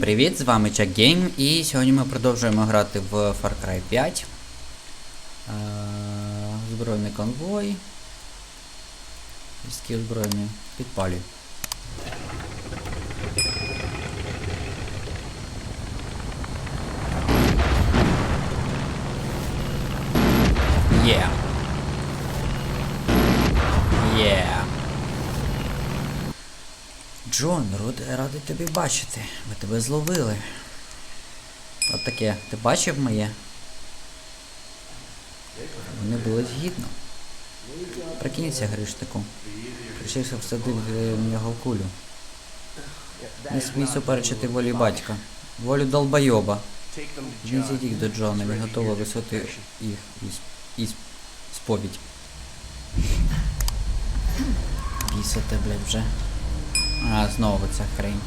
Привіт, з вами Чак Гейм, і сьогодні ми продовжуємо грати в Far Cry 5. Е, Збройний конвой. Військи озброєні. Підпалюй. Є. Є. Джон, рад- радий тобі бачити. Ми тебе зловили. От таке, ти бачив моє? Вони були згідно. Прикинься, Гриштику. Причився всадив е, в нього кулю. Не смій суперечити волі батька. Волю долбойоба. Він зійдіть до Джона, він готовий висоти їх із, сповідь. Бісите, блядь, вже. Знову ця хрень.